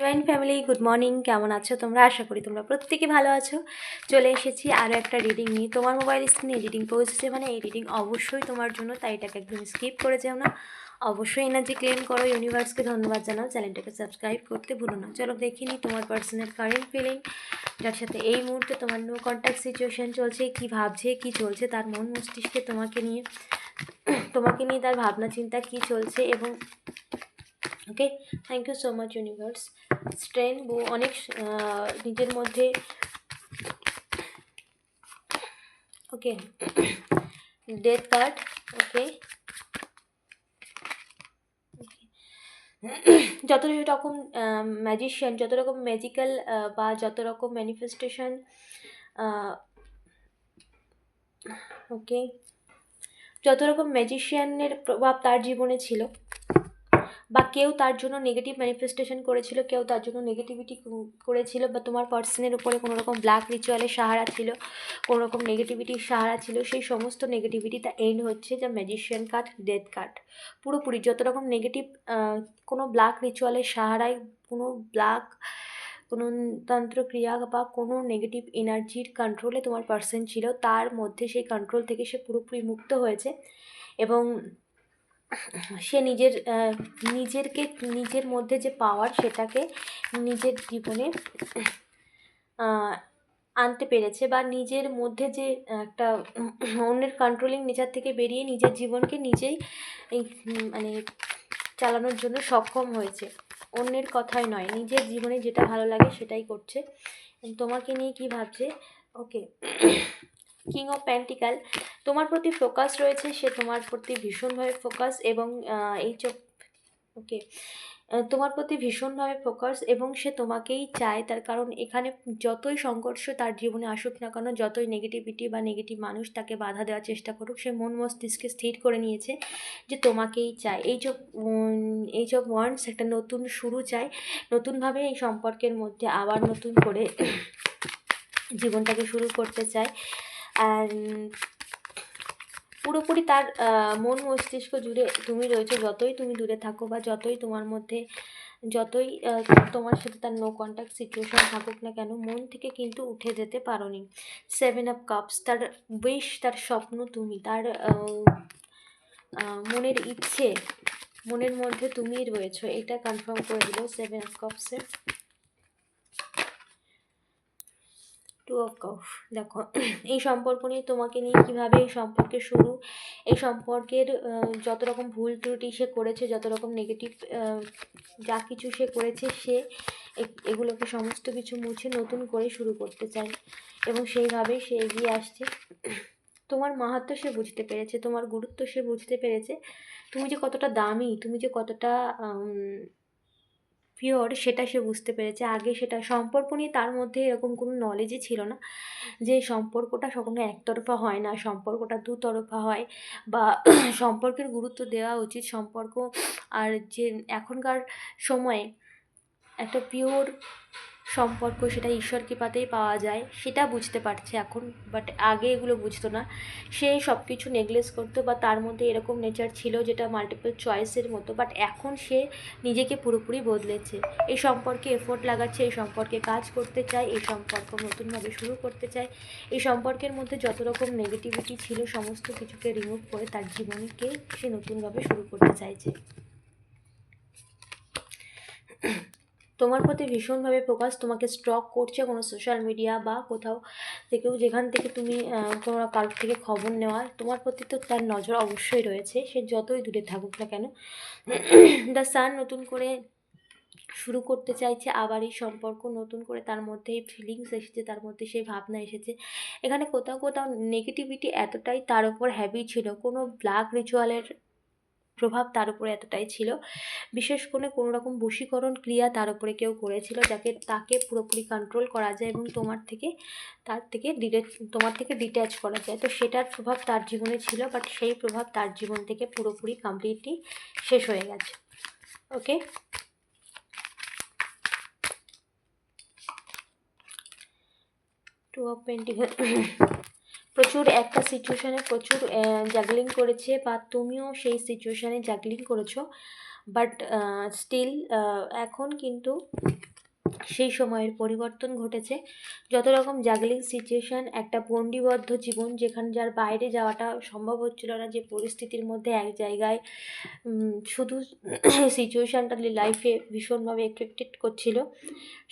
Joint family, good morning, কেমন আছো তোমরা? আশা করি তোমরা প্রত্যেকে ভালো আছো। চলে এসেছি আরও একটা রিডিং নিয়ে। তোমার মোবাইল স্ক্রিনে রিডিং পৌঁছেছে মানে এই রিডিং অবশ্যই তোমার জন্য, তাই এটাকে একদম স্কিপ করে যাও না। অবশ্যই এনার্জি ক্লেম করো ইউনিভার্সকে ধন্যবাদ জানাও চ্যানেলটাকে সাবস্ক্রাইব করতে ভুলো না। চলো দেখিনি তোমার পার্সোনাল কারেন্ট ফিলিং যার সাথে এই মুহূর্তে তোমার নো কন্ট্যাক্ট সিচুয়েশান চলছে, কি ভাবছে, কি চলছে, তার মন মস্তিষ্কে তোমাকে নিয়ে তোমাকে নিয়ে তার ভাবনা চিন্তা কি চলছে এবং okay thank you so much universe strain অনেক নিজের মধ্যে ওকে ডেথ কার্ড ওকে যত রকম ম্যাজিশিয়ান যত রকম ম্যাজিক্যাল বা যত রকম ম্যানিফেস্টেশন ওকে যত রকম ম্যাজিশিয়ানের প্রভাব তার জীবনে ছিল। বা কেউ তার জন্য নেগেটিভ ম্যানিফেস্টেশন করেছিল, কেউ তার জন্য নেগেটিভিটি করেছিল বা তোমার পার্সনের উপরে কোনো রকম ব্ল্যাক রিচুয়ালের সাহারা ছিল কোনো রকম নেগেটিভিটির সাহারা ছিল, সেই সমস্ত নেগেটিভিটিটা এন্ড হচ্ছে যা ম্যাজিশিয়ান কার্ড ডেথ কার্ড পুরোপুরি যত রকম নেগেটিভ কোনো ব্ল্যাক রিচুয়ালের সাহারায় কোনো ব্ল্যাক কোনো তন্ত্রক্রিয়া বা কোনো নেগেটিভ এনার্জির কন্ট্রোলে তোমার পার্সন ছিল, তার মধ্যে সেই কন্ট্রোল থেকে সে পুরোপুরি মুক্ত হয়েছে এবং সে নিজের নিজেরকে, নিজের মধ্যে যে পাওয়ার সেটাকে নিজের জীবনে আনতে পেরেছে বা নিজের মধ্যে যে একটা, অন্যের কন্ট্রোলিং নেচার থেকে বেরিয়ে নিজের জীবনকে নিজেই মানে চালানোর জন্য সক্ষম হয়েছে। অন্যের কথাই নয়, নিজের জীবনে যেটা ভালো লাগে সেটাই করছে। তোমাকে নিয়ে কি ভাবছে? ওকে কিং অফ প্যান্টিক্যাল তোমার প্রতি ফোকাস রয়েছে সে তোমার প্রতি ভীষণভাবে ফোকাস এবং এই চোখ ওকে তোমার প্রতি ভীষণভাবে ফোকাস এবং সে তোমাকেই চায়। তার কারণ এখানে যতই সংঘর্ষ তার জীবনে আসুক না কেন যতই নেগেটিভিটি বা নেগেটিভ মানুষ তাকে বাধা দেওয়ার চেষ্টা করুক সে মন মস্তিষ্কে স্থির করে নিয়েছে যে তোমাকেই চায়। এই উম, এই যে ওয়ান্স একটা নতুন শুরু চায়। নতুনভাবে এই সম্পর্কের মধ্যে আবার নতুন করে জীবনটাকে শুরু করতে চায়। পুরোপুরি তার মন মস্তিষ্ক জুড়ে তুমি রয়েছো। যতই তুমি দূরে থাকো বা যতই তোমার মধ্যে, যতই তোমার সাথে তার নো কন্ট্যাক্ট সিচুয়েশন থাকুক না কেন, মন থেকে কিন্তু উঠে যেতে পারোনি। সেভেন আপ কাপস তার বেশ তার স্বপ্ন তুমি, তার মনের ইচ্ছে, মনের মধ্যে তুমিই রয়েছো। এটা কনফার্ম করে দিল সেভেন আপ কাপসে টু অফ কাপ দেখো, এই সম্পর্ক নিয়ে তোমাকে নিয়ে কীভাবে এই সম্পর্কের শুরু, এই সম্পর্কের যত রকম ভুল ত্রুটি সে করেছে, যত রকম নেগেটিভ যা কিছু সে করেছে, সে এগুলোকে সমস্ত কিছু মুছে নতুন করে শুরু করতে চায়। এবং সেইভাবেই সে এগিয়ে আসছে। তোমার মাহাত্ম সে বুঝতে পেরেছে, তোমার গুরুত্ব সে বুঝতে পেরেছে। তুমি যে কতটা দামি, তুমি যে কতটা পিওর সেটা সে বুঝতে পেরেছে। আগে সেটা সম্পর্ক নিয়ে তার মধ্যে এরকম কোনো নলেজই ছিল না যে সম্পর্কটা কখনো একতরফা হয় না, সম্পর্কটা দুতরফা হয় বা সম্পর্কের গুরুত্ব দেওয়া উচিত। সম্পর্ক আর যে এখনকার সময়ে একটা পিওর সম্পর্ক সেটা ঈশ্বর কৃপাতেই পাওয়া যায়, সেটা বুঝতে পারছে এখন বাট আগে এগুলো বুঝতো না। সে সব কিছু নেগলেস করতো বা তার মধ্যে এরকম নেচার ছিল যেটা মাল্টিপল চয়েসের মতো বাট এখন সে নিজেকে পুরোপুরি বদলেছে। এই সম্পর্কে এফোর্ট লাগাচ্ছে, এই সম্পর্কে কাজ করতে চায়, এই সম্পর্ক নতুনভাবে শুরু করতে চায়। এই সম্পর্কের মধ্যে যত রকম নেগেটিভিটি ছিল, সমস্ত কিছুকে রিমুভ করে তার জীবনকে সে নতুনভাবে শুরু করতে চাইছে। তোমার প্রতি ভীষণভাবে ফোকাস তোমাকে স্টক করছে কোনো সোশ্যাল মিডিয়া বা কোথাও থেকেও, যেখান থেকে তুমি কোনো কারোর থেকে খবর নেওয়া তোমার প্রতি তো তার নজর অবশ্যই রয়েছে, সে যতই দূরে থাকুক না কেন দ্য সান নতুন করে শুরু করতে চাইছে, আবার এই সম্পর্ক নতুন করে তার মধ্যে এই ফিলিংস এসেছে, তার মধ্যে সেই ভাবনা এসেছে। এখানে কোথাও কোথাও নেগেটিভিটি এতটাই তার উপর হ্যাবি ছিল, কোনো ব্ল্যাক রিচুয়ালের প্রভাব তার উপরে এতটাই ছিল। বিশেষ করে কোনো রকম বশীকরণ ক্রিয়া তার উপরে কেউ করেছিল যাকে তাকে পুরোপুরি কন্ট্রোল করা যায় এবং তোমার থেকে তার থেকে ডিটেচ তোমার থেকে ডিট্যাচ করা যায়। তো সেটার প্রভাব তার জীবনে ছিল বাট সেই প্রভাব তার জীবন থেকে পুরোপুরি কমপ্লিটলি শেষ হয়ে গেছে। ওকে টু অফ পেন্টিকেল প্রচুর, একটা সিচুয়েশানে প্রচুর জাগলিং করেছে বা তুমিও সেই সিচুয়েশানে জাগলিং করেছ। বাট স্টিল এখন কিন্তু সেই সময়ের পরিবর্তন ঘটেছে। যত রকম জাগলিং সিচুয়েশান একটা পণ্ডিবদ্ধ জীবন যেখানে যার বাইরে যাওয়াটা সম্ভব হচ্ছিল না, যে পরিস্থিতির মধ্যে এক জায়গায় শুধু সিচুয়েশানটা লাইফে ভীষণভাবে এফেক্টেড করছিল,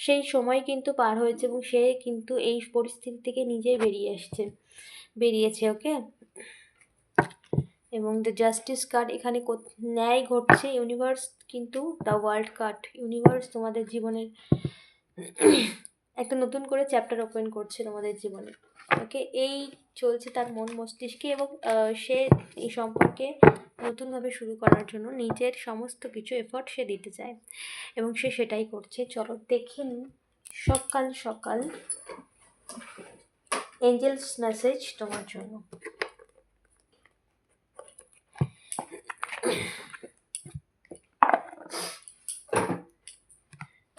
সেই সময় কিন্তু পার হয়েছে এবং সে কিন্তু এই পরিস্থিতি থেকে নিজেই বেরিয়ে এসছে বেরিয়েছে ওকে এবং দ্য জাস্টিস কার্ড এখানে ন্যায় ঘটছে ইউনিভার্স কিন্তু দ্য ওয়ার্ল্ড কার্ড ইউনিভার্স তোমাদের জীবনের একটা নতুন করে চ্যাপ্টার ওপেন করছে তোমাদের জীবনে। ওকে এই চলছে তার মন মস্তিষ্কে এবং সে এই সম্পর্কে নতুনভাবে শুরু করার জন্য নিজের সমস্ত কিছু এফর্ট সে দিতে চায় এবং সে সেটাই করছে। চলো দেখে নিন সকাল সকাল। এঞ্জেলস মেসেজ তোমার জন্য।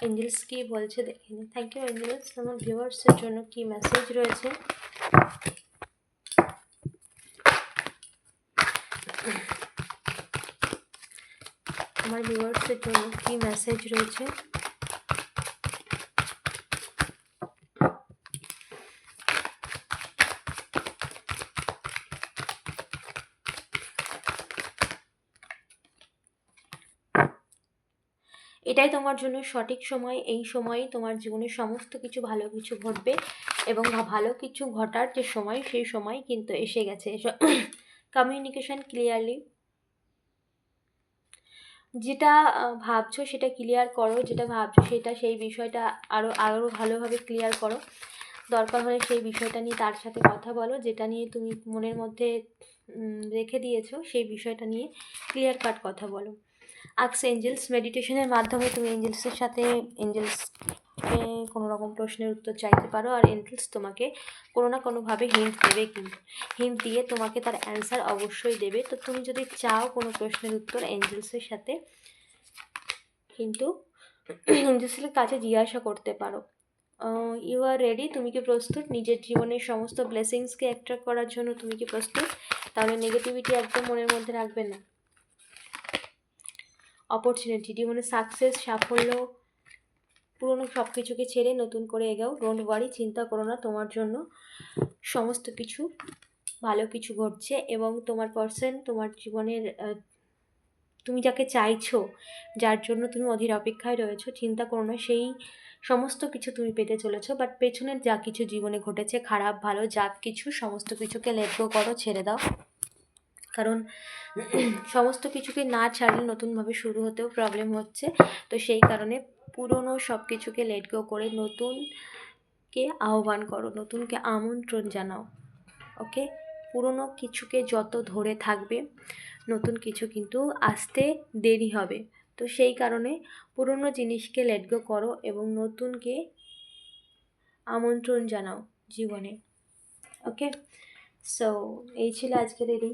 এঞ্জেলস কি বলছে দেখে নিই থ্যাংক ইউ এঞ্জেলস আমার ভিউয়ার্সের জন্য কি মেসেজ রয়েছে? আমার ভিউয়ার্সের জন্য কি মেসেজ রয়েছে? এটাই তোমার জন্য সঠিক সময়। এই সময়ই তোমার জীবনে সমস্ত কিছু ভালো কিছু ঘটবে এবং ভালো কিছু ঘটার যে সময়, সেই সময় কিন্তু এসে গেছে। কমিউনিকেশান ক্লিয়ারলি যেটা ভাবছ সেটা ক্লিয়ার করো, যেটা ভাবছ সেটা সেই বিষয়টা আরও আরও ভালোভাবে ক্লিয়ার করো। দরকার হলে সেই বিষয়টা নিয়ে তার সাথে কথা বলো, যেটা নিয়ে তুমি মনের মধ্যে রেখে দিয়েছ, সেই বিষয়টা নিয়ে ক্লিয়ার কাট কথা বলো। আক্স এঞ্জেলস মেডিটেশনের মাধ্যমে তুমি এঞ্জেলসের সাথে এঞ্জেলসকে কোনো রকম প্রশ্নের উত্তর চাইতে পারো আর এঞ্জেলস তোমাকে কোনো না কোনোভাবে হিন্ট দেবে কিন্তু। হিন্ট দিয়ে তোমাকে তার অ্যান্সার অবশ্যই দেবে। তো তুমি যদি চাও কোনো প্রশ্নের উত্তর এঞ্জেলসের সাথে, কিন্তু এঞ্জেলসের কাছে জিজ্ঞাসা করতে পারো। ইউ আর রেডি তুমি কি প্রস্তুত? নিজের জীবনের সমস্ত ব্লেসিংসকে অ্যাট্রাক্ট করার জন্য তুমি কি প্রস্তুত? তাহলে নেগেটিভিটি একদম মনের মধ্যে রাখবে না। অপরচুনিটি জীবনে সাকসেস সাফল্য, পুরনো সব কিছুকে ছেড়ে নতুন করে এগাও। ডোন্ট ওয়ারি চিন্তা করো না, তোমার জন্য সমস্ত কিছু, ভালো কিছু ঘটছে এবং তোমার পার্সন তোমার জীবনের তুমি যাকে চাইছো, যার জন্য তুমি অধীর অপেক্ষায় রয়েছো, চিন্তা করো না, সেই সমস্ত কিছু তুমি পেতে চলেছো বাট পেছনের যা কিছু জীবনে ঘটেছে, খারাপ, ভালো যা কিছু, সমস্ত কিছুকে লেট করো, ছেড়ে দাও। কারণ সমস্ত কিছুকে না ছাড়লে নতুনভাবে শুরু হতেও প্রবলেম হচ্ছে। তো সেই কারণে পুরনো সব কিছুকে লেট গো করে নতুনকে আহ্বান করো, নতুনকে আমন্ত্রণ জানাও ওকে পুরনো কিছুকে যত ধরে থাকবে, নতুন কিছু কিন্তু আসতে দেরি হবে। তো সেই কারণে পুরনো জিনিসকে লেট গো করো এবং নতুনকে আমন্ত্রণ জানাও জীবনে ওকে সো এই ছিল আজকের রিডিং